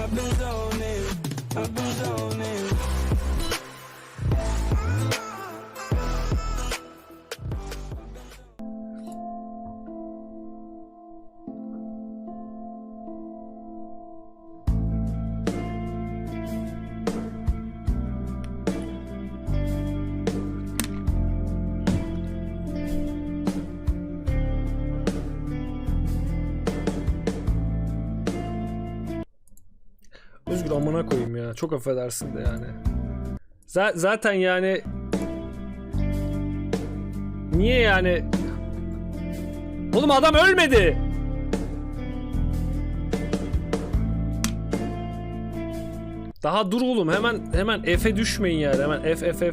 I've been zoning, I've been zoning. Özgür amına koyayım ya. Çok affedersin de yani. Z- zaten yani Niye yani? Oğlum adam ölmedi. Daha dur oğlum hemen hemen F'e düşmeyin yani hemen F F F.